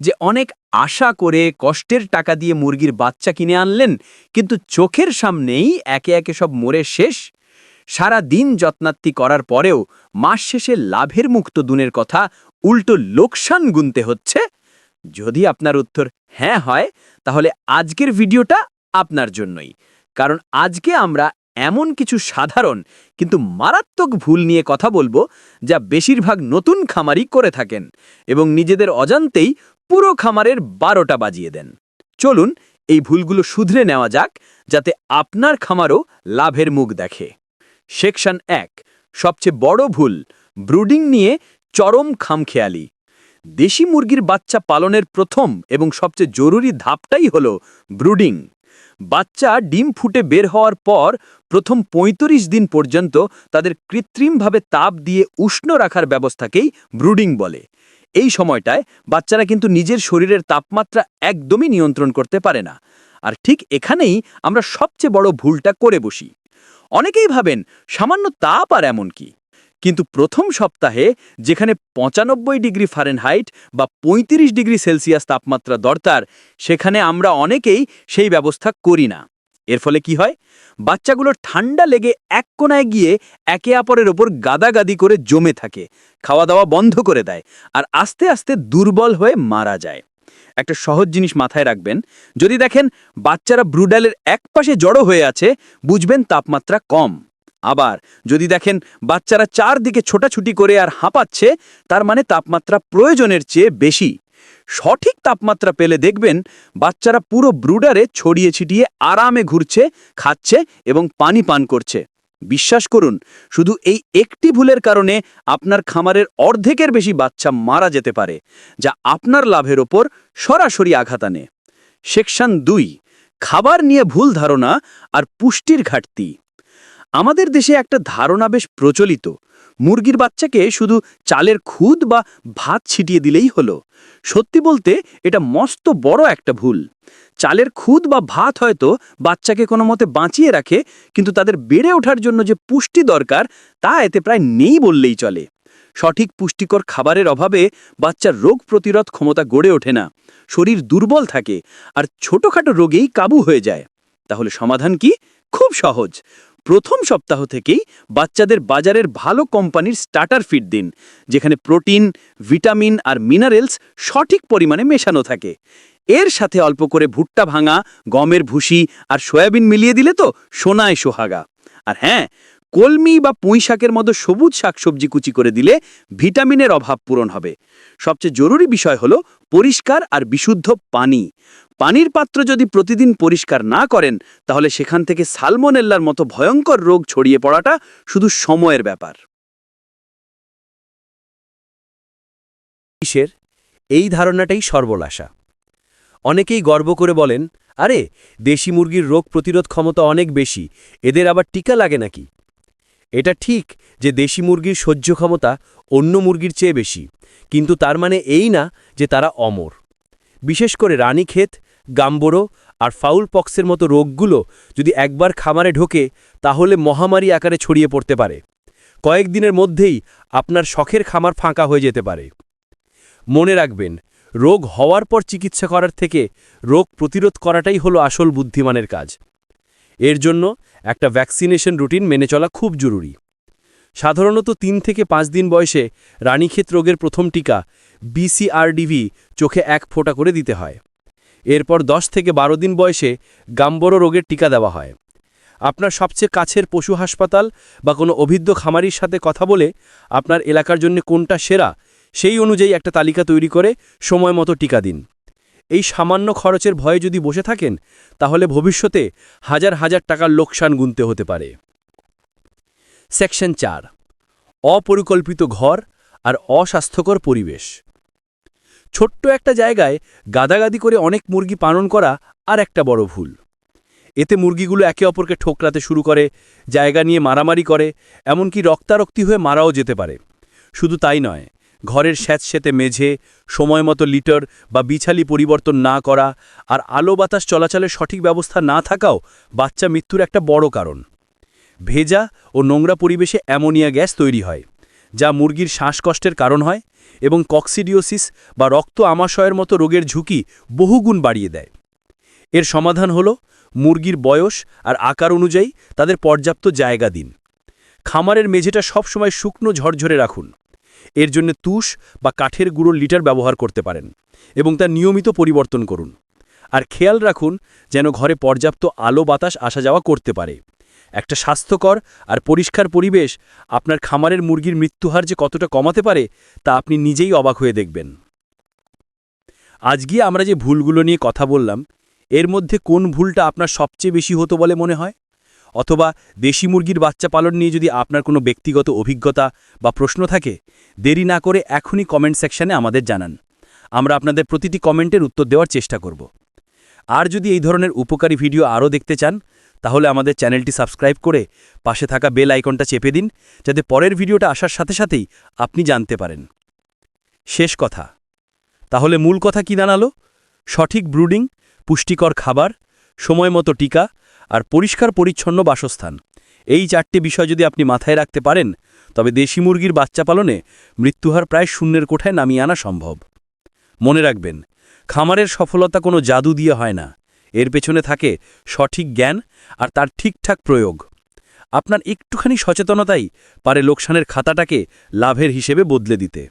যে অনেক আশা করে কষ্টের টাকা দিয়ে মুরগির বাচ্চা কিনে আনলেন, কিন্তু চোখের সামনেই একে একে সব মরে শেষ। সারা দিন যত্নাত্তি করার পরেও মাস শেষে লাভের মুক্ত দুনের কথা উল্টো লোকসান গুনতে হচ্ছে। যদি আপনার উত্তর হ্যাঁ হয়, তাহলে আজকের ভিডিওটা আপনার জন্যই। কারণ আজকে আমরা এমন কিছু সাধারণ, কিন্তু মারাত্মক ভুল নিয়ে কথা বলব, যা বেশিরভাগ নতুন খামারি করে থাকেন এবং নিজেদের অজান্তেই পুরো খামারের বারোটা বাজিয়ে দেন। চলুন, এই ভুলগুলো শুধরে নেওয়া যাক, যাতে আপনার খামারও লাভের মুখ দেখে। সেকশন এক, সবচেয়ে বড় ভুল, ব্রুডিং নিয়ে চরম খামখেয়ালি। দেশি মুরগির বাচ্চা পালনের প্রথম এবং সবচেয়ে জরুরি ধাপটাই হল ব্রুডিং। বাচ্চা ডিম ফুটে বের হওয়ার পর প্রথম ৩৫ দিন পর্যন্ত তাদের কৃত্রিমভাবে তাপ দিয়ে উষ্ণ রাখার ব্যবস্থাকেই ব্রুডিং বলে। এই সময়টায় বাচ্চারা কিন্তু নিজের শরীরের তাপমাত্রা একদমই নিয়ন্ত্রণ করতে পারে না। আর ঠিক এখানেই আমরা সবচেয়ে বড় ভুলটা করে বসি। অনেকেই ভাবেন সামান্য তাপ আর এমন কি। কিন্তু প্রথম সপ্তাহে যেখানে পঁচানব্বই ডিগ্রি ফারেনহাইট বা ৩৫ ডিগ্রি সেলসিয়াস তাপমাত্রা দরকার, সেখানে আমরা অনেকেই সেই ব্যবস্থা করি না। এর ফলে কি হয়? বাচ্চাগুলো ঠান্ডা লেগে এক কোনায় গিয়ে একে অপরের ওপর গাদাগাদি করে জমে থাকে খাওয়া দাওয়া বন্ধ করে দেয় আর আস্তে আস্তে দুর্বল হয়ে মারা যায়। একটা সহজ জিনিস মাথায় রাখবেন, যদি দেখেন বাচ্চারা ব্রুডালের এক পাশে জড়ো হয়ে আছে, বুঝবেন তাপমাত্রা কম। আবার যদি দেখেন বাচ্চারা চারদিকে ছোটাছুটি করে আর হাঁপাচ্ছে, তার মানে তাপমাত্রা প্রয়োজনের চেয়ে বেশি। সঠিক তাপমাত্রা পেলে দেখবেন বাচ্চারা পুরো ব্রুডারে ছড়িয়ে ছিটিয়ে আরামে ঘুরছে, খাচ্ছে এবং পানি পান করছে। বিশ্বাস করুন, শুধু এই একটি ভুলের কারণে আপনার খামারের অর্ধেকের বেশি বাচ্চা মারা যেতে পারে, যা আপনার লাভের ওপর সরাসরি আঘাত আনে। সেকশন দুই, খাবার নিয়ে ভুল ধারণা আর পুষ্টির ঘাটতি। আমাদের দেশে একটা ধারণা বেশ প্রচলিত মুরগির বাচ্চাকে শুধু চালের খুদ বা ভাত ছিটিয়ে দিলেই হলো। সত্যি বলতে, এটা মস্ত বড় একটা ভুল। চালের খুদ বা ভাত হয়তো বাচ্চাকে কোনো মতে বাঁচিয়ে রাখে, কিন্তু তাদের বেড়ে ওঠার জন্য যে পুষ্টি দরকার, তা এতে প্রায় নেই বললেই চলে। সঠিক পুষ্টিকর খাবারের অভাবে বাচ্চার রোগ প্রতিরোধ ক্ষমতা গড়ে ওঠে না। শরীর দুর্বল থাকে, আর ছোটখাটো রোগেই কাবু হয়ে যায়। তাহলে সমাধান কি? খুব সহজ। প্রথম সপ্তাহ থেকেই বাচ্চাদের বাজারের ভালো কোম্পানির স্টার্টার ফিড দিন, যেখানে প্রোটিন, ভিটামিন আর মিনারেলস সঠিক পরিমাণে মেশানো থাকে। এর সাথে অল্প করে ভুট্টা ভাঙা, গমের ভুসি আর সয়াবিন মিলিয়ে দিলে তো সোনায় সোহাগা। আর হ্যাঁ কলমি বা পুঁই শাকের মতো সবুজ শাকসবজি কুচি করে দিলে ভিটামিনের অভাব পূরণ হবে। সবচেয়ে জরুরি বিষয় হলো পরিষ্কার আর বিশুদ্ধ পানি। পানির পাত্র যদি প্রতিদিন পরিষ্কার না করেন, তাহলে সেখান থেকে সালমোনেল্লার মতো ভয়ঙ্কর রোগ ছড়িয়ে পড়াটা শুধু সময়ের ব্যাপার। এই ধারণাটাই সর্বনাশা। অনেকেই গর্ব করে বলেন, আরে, দেশি মুরগির রোগ প্রতিরোধ ক্ষমতা অনেক বেশি, এদের আবার টিকা লাগে নাকি? এটা ঠিক যে দেশি মুরগির সহ্য ক্ষমতা অন্য মুরগির চেয়ে বেশি, কিন্তু তার মানে এই না যে তারা অমর। বিশেষ করে রানীক্ষেত গাম্বরো আর ফাউল পক্সের মতো রোগগুলো যদি একবার খামারে ঢোকে, তাহলে মহামারী আকারে ছড়িয়ে পড়তে পারে। কয়েকদিনের মধ্যেই আপনার শখের খামার ফাঁকা হয়ে যেতে পারে। মনে রাখবেন, রোগ হওয়ার পর চিকিৎসা করার থেকে রোগ প্রতিরোধ করাটাই হলো আসল বুদ্ধিমানের কাজ। এর জন্য একটা ভ্যাকসিনেশন রুটিন মেনে চলা খুব জরুরি। সাধারণত তিন থেকে পাঁচ দিন বয়সে রানীক্ষেত রোগের প্রথম টিকা বিসিআরডিভি চোখে এক ফোঁটা করে দিতে হয়। এরপর দশ থেকে বারো দিন বয়সে গাম্বরো রোগের টিকা দেওয়া হয়। আপনার সবচেয়ে কাছের পশু হাসপাতাল বা কোনো অভিজ্ঞ খামারির সাথে কথা বলে আপনার এলাকার জন্য কোনটা সেরা সেই অনুযায়ী একটা তালিকা তৈরি করে সময় মতো টিকা দিন। এই সামান্য খরচের ভয়ে যদি বসে থাকেন, তাহলে ভবিষ্যতে হাজার হাজার টাকার লোকসান গুনতে হতে পারে। সেকশন চার, অপরিকল্পিত ঘর আর অস্বাস্থ্যকর পরিবেশ। ছোট্ট একটা জায়গায় গাদাগাদি করে অনেক মুরগি পালন করা আর একটা বড় ভুল। এতে মুরগিগুলো একে অপরকে ঠোকরাতে শুরু করে, জায়গা নিয়ে মারামারি করে, এমনকি রক্তারক্তি হয়ে মারাও যেতে পারে। শুধু তাই নয় ঘরের স্যাঁতস্যাঁতে মেঝে সময় মতো লিটার বা বিছালি পরিবর্তন না করা আর আলো বাতাস চলাচলের সঠিক ব্যবস্থা না থাকাও বাচ্চা মৃত্যুর একটা বড় কারণ। ভেজা ও নোংরা পরিবেশে অ্যামোনিয়া গ্যাস তৈরি হয়, যা মুরগির শ্বাসকষ্টের কারণ হয় এবং কক্সিডিওসিস বা রক্ত আমাশয়ের মতো রোগের ঝুঁকি বহুগুণ বাড়িয়ে দেয়। এর সমাধান হল মুরগির বয়স আর আকার অনুযায়ী তাদের পর্যাপ্ত জায়গা দিন। খামারের মেঝেটা সবসময় শুকনো ঝরঝরে রাখুন। এর জন্য তুষ বা কাঠের গুঁড়োর লিটার ব্যবহার করতে পারেন এবং তা নিয়মিত পরিবর্তন করুন। আর খেয়াল রাখুন যেন ঘরে পর্যাপ্ত আলো বাতাস আসা যাওয়া করতে পারে। একটা স্বাস্থ্যকর আর পরিষ্কার পরিবেশ আপনার খামারের মুরগির মৃত্যুহার যে কতটা কমাতে পারে তা আপনি নিজেই অবাক হয়ে দেখবেন। আজকে আমরা যে ভুলগুলো নিয়ে কথা বললাম, এর মধ্যে কোন ভুলটা আপনার সবচেয়ে বেশি হতো বলে মনে হয়? অথবা দেশি মুরগির বাচ্চা পালন নিয়ে যদি আপনার কোনো ব্যক্তিগত অভিজ্ঞতা বা প্রশ্ন থাকে, দেরি না করে এখনই কমেন্ট সেকশনে আমাদের জানান। আমরা আপনাদের প্রতিটি কমেন্টের উত্তর দেওয়ার চেষ্টা করব। আর যদি এই ধরনের উপকারী ভিডিও আরও দেখতে চান, তাহলে আমাদের চ্যানেলটি সাবস্ক্রাইব করে পাশে থাকা বেল আইকনটা চেপে দিন, যাতে পরের ভিডিওটা আসার সাথে সাথেই আপনি জানতে পারেন। শেষ কথা। তাহলে মূল কথা কি দাঁড়াল? সঠিক ব্রুডিং পুষ্টিকর খাবার, সময় মতো টিকা আর পরিষ্কার পরিচ্ছন্ন বাসস্থান। এই চারটি বিষয় যদি আপনি মাথায় রাখতে পারেন, তবে দেশি মুরগির বাচ্চা পালনে মৃত্যুহার প্রায় শূন্যের কোঠায় নামিয়ে আনা সম্ভব। মনে রাখবেন, খামারের সফলতা কোনো জাদু দিয়ে হয় না। এর পেছনে থাকে সঠিক জ্ঞান আর তার ঠিকঠাক প্রয়োগ। আপনার একটুখানি সচেতনতাই পারে লোকসানের খাতাটাকে লাভের হিসেবে বদলে দিতে।